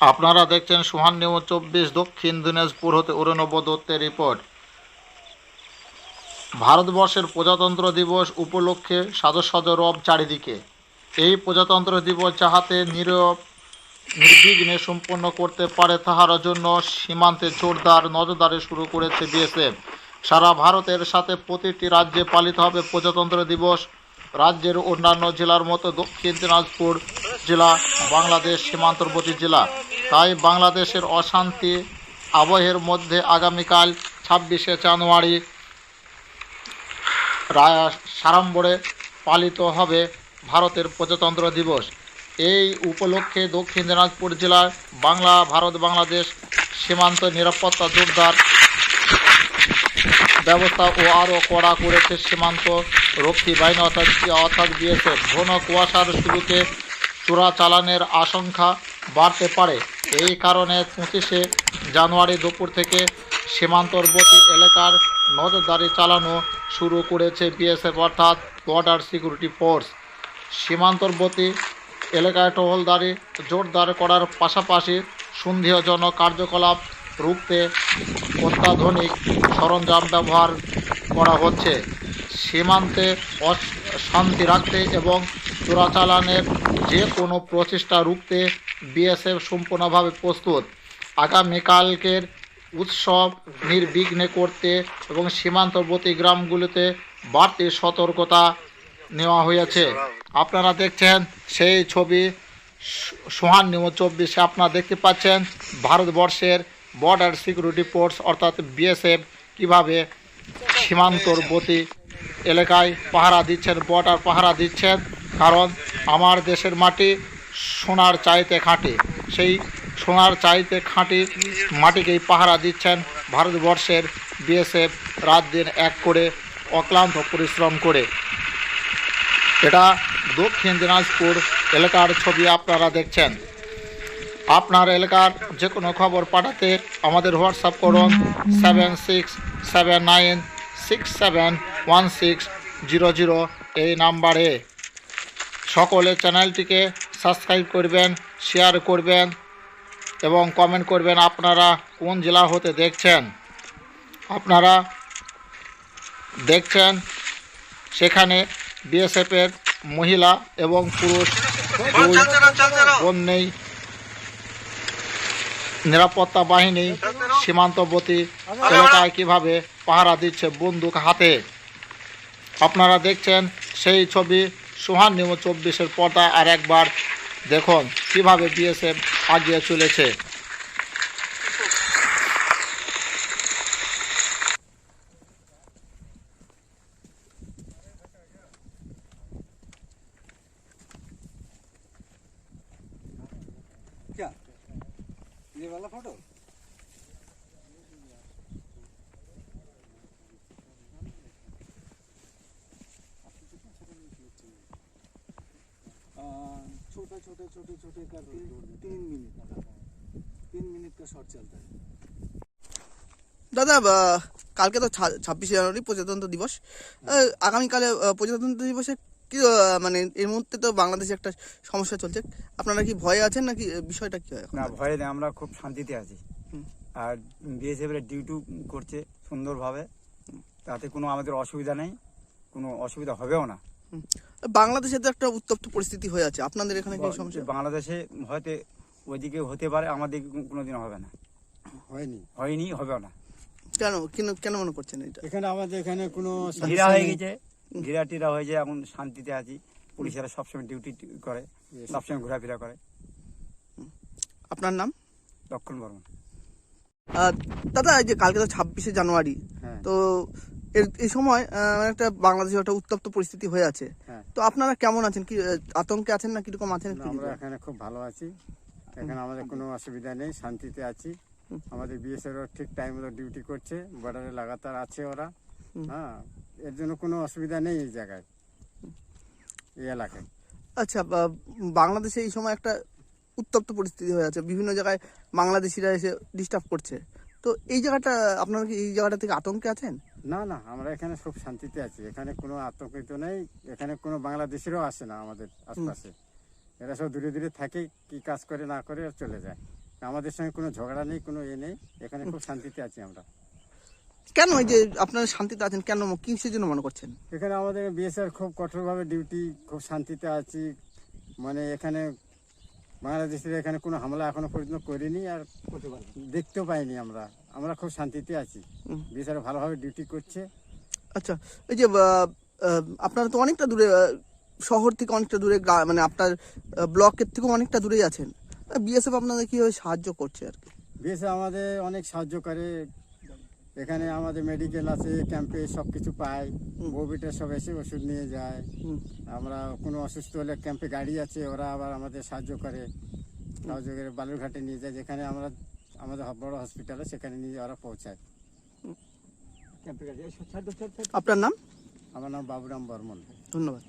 আপনারা দেখছেন সুহান নিউজ চব্বিশ, দক্ষিণ দিনাজপুর হতে অরুণব দত্তের রিপোর্ট। ভারতবর্ষের প্রজাতন্ত্র দিবস উপলক্ষে সাজো সাজো রব চারিদিকে। এই প্রজাতন্ত্র দিবস যাহাতে নীরব নির্বিঘ্নে সম্পন্ন করতে পারে, তাহার জন্য সীমান্তে জোরদার নজরদারি শুরু করেছে বিএসএফ। সারা ভারতের সাথে প্রতিটি রাজ্যে পালিত হবে প্রজাতন্ত্র দিবস। রাজ্যের অন্যান্য জেলার মতো দক্ষিণ দিনাজপুর জেলা, বাংলাদেশ সীমান্তবর্তী জেলা। তাই বাংলাদেশের অশান্তি আবহের মধ্যে আগামীকাল ছাব্বিশে জানুয়ারি সাড়ম্বরে পালিত হবে ভারতের প্রজাতন্ত্র দিবস। এই উপলক্ষে দক্ষিণ দিনাজপুর জেলায় বাংলা, ভারত বাংলাদেশ সীমান্ত নিরাপত্তা জোরদার ব্যবস্থা ও আরও কড়া করেছে সীমান্ত রক্ষী বাহিনী অর্থাৎ অর্থাৎ বিএসএফ। ঘন কুয়াশার শুরুতে চোরাচালানের আশঙ্কা বাড়তে পারে। এই কারণে পঁচিশে জানুয়ারি দুপুর থেকে সীমান্তবর্তী এলাকার নজরদারি চালানো শুরু করেছে বিএসএফ অর্থাৎ বর্ডার সিকিউরিটি ফোর্স। সীমান্তবর্তী এলাকায় টহলদারি জোরদার করার পাশাপাশি সন্দেহজনক কার্যকলাপ রুখতে অত্যাধুনিক সরঞ্জাম ব্যবহার করা হচ্ছে। সীমান্তে শান্তি রাখতে এবং চোরাচালানের যে কোনো প্রচেষ্টা রুখতে বিএসএফ সম্পূর্ণভাবে প্রস্তুত। আগামীকালকের উৎসব নির্বিঘ্নে করতে এবং সীমান্তবর্তী গ্রামগুলিতে বাড়তি সতর্কতা নেওয়া হয়েছে। আপনারা দেখছেন সেই ছবি, সোহান নিউজ চব্বিশে। আপনারা দেখতে পাচ্ছেন ভারতবর্ষের বর্ডার সিকিউরিটি ফোর্স অর্থাৎ বিএসএফ, কীভাবে সীমান্তবর্তী এলাকায় পাহারা দিচ্ছেন বর্ডার পাহারা দিচ্ছেন। কারণ, আমার দেশের মাটি সোনার চাইতে খাঁটি, সেই সোনার চাইতে খাঁটি মাটিকেই পাহারা দিচ্ছেন ভারতবর্ষের বিএসএফ রাত দিন এক করে অক্লান্ত পরিশ্রম করে। এটা দক্ষিণ দিনাজপুর এলাকার ছবি আপনারা দেখছেন। আপনার এলাকার যে কোনো খবর পাঠাতে আমাদের হোয়াটসঅ্যাপ করুন seven six seven nine six seven one six zero zero এই নাম্বারে। সকলে চ্যানেলটিকে সাবস্ক্রাইব করবেন শেয়ার করবেন এবং কমেন্ট করবেন আপনারা কোন জেলা হতে দেখছেন। আপনারা দেখছেন সেখানে বিএসএফের মহিলা এবং পুরুষ বন্যেই নিরাপত্তা বাহিনী সীমান্তবর্তী এলাকায় কীভাবে পাহারা দিচ্ছে বন্দুক হাতে? আপনারা দেখছেন সেই ছবি সুহান নিউজ চব্বিশের পর্দা আর একবার দেখুন কিভাবে বিএসএফ আগিয়ে চলেছে क्या ये वाला फोटो छोटे छोटे छोटे छोटे करके तीन मिनट तीन मिनट का शॉट चलता है দাদা আহ, কালকে তো ছাব্বিশে জানুয়ারি প্রজাতন্ত্র দিবস আহ, আগামীকালে আহ, প্রজাতন্ত্র দিবসে কি আহ, মানে এর মুহূর্তে তো বাংলাদেশে একটা সমস্যা চলছে আপনারা কি ভয়ে আছেন নাকি আহ, বিষয়টা কি হয় এখন? না ভয়ে নেই আমরা খুব শান্তিতে আছি হুম। আর বিএসএফ এর ডিউটি করছে সুন্দরভাবে তাতে কোনো আমাদের অসুবিধা নেই কোনো অসুবিধা হবেও না বাংলাদেশে তো একটা উত্তপ্ত পরিস্থিতি হয়ে আছে। আপনাদের এখানে কি সমস্যা? বাংলাদেশে হয়তো ওইদিকে হতে পারে আমাদের কোনোদিন হবে না। হয়নি। হয়নি হবেও না। কেন? কেন কেন মনে করছেন এটা? এখানে আমাদের এখানে কোনো ঘিরা হয়ে গেছে। ঘিরা টিরা হয়ে যায় এখন শান্তিতে আছি। পুলিশেরা সবসময় ডিউটি করে সবসময় ঘোরাফেরা করে। আপনার নাম? লক্ষণ বর্মন। দাদা এই যে কালকে তো ছাব্বিশে জানুয়ারি হ্যাঁ। তো এর- এই সময় আহ, একটা বাংলাদেশে একটা উত্তপ্ত পরিস্থিতি হয়ে আছে। হ্যাঁ। তো আপনারা কেমন আছেন? কি আতঙ্কে আছেন না কীরকম আছেন? আমরা এখানে খুব ভালো আছি। এখানে আমাদের কোনো অসুবিধা নেই শান্তিতে আছি। আমাদের বিএসএফ ঠিক টাইম মতো ডিউটি করছে বর্ডারে লাগাতার আছে ওরা। হ্যাঁ এর জন্য কোনো অসুবিধা নেই এই জায়গায় এই এলাকায়। আচ্ছা বাংলাদেশে এই সময় একটা উত্তপ্ত পরিস্থিতি হয়ে আছে। বিভিন্ন জায়গায় বাংলাদেশিরা এসে ডিস্টার্ব করছে। তো এই জায়গাটা আপনারা কি এই জায়গাটা থেকে আতঙ্কে আছেন? না না আমরা এখানে খুব শান্তিতে আছি। এখানে কোনো আতঙ্কিত নেই এখানে কোনো বাংলাদেশেরও আসে না আমাদের আশপাশে। এরা সব দূরে দূরে থাকে কি কাজ করে না করে আর চলে যায়। আমাদের সঙ্গে কোনো ঝগড়া নেই কোনো এ নেই এখানে খুব শান্তিতে আছি আমরা। কেন এই যে আপনারা শান্তিতে আছেন কেন কিসের জন্য মনে করছেন? এখানে আমাদের বিএসএফ খুব কঠোরভাবে ডিউটি খুব শান্তিতে আছি। মানে এখানে বাংলাদেশের এখানে কোনো হামলা এখনও পর্যন্ত করিনি আর দেখতেও পাইনি আমরা। আমরা খুব শান্তিতে আছি। বিএসএফ ভালোভাবে ডিউটি করছে। আচ্ছা এই যে আপনারা তো অনেকটা দূরে শহর থেকে অনেকটা দূরে মানে আপনার ব্লকের থেকেও অনেকটা দূরেই আছেন। বিএসএফ আপনাদের কীভাবে সাহায্য করছে আর কি? বিএসএফ আমাদের অনেক সাহায্য করে। এখানে আমাদের মেডিকেল আছে ক্যাম্পে সব কিছু পাই। বউবিটা সব এসে ওষুধ নিয়ে যায়। আমরা কোনো অসুস্থ হলে ক্যাম্পে গাড়ি আছে ওরা আবার আমাদের সাহায্য করে। সাহায্য করে বালুরঘাটে নিয়ে যায় যেখানে আমরা আমাদের বড় হসপিটালে সেখানে নিয়ে ওরা পৌঁছায়। আপনার নাম? আমার নাম বাবুরাম বর্মন। ধন্যবাদ।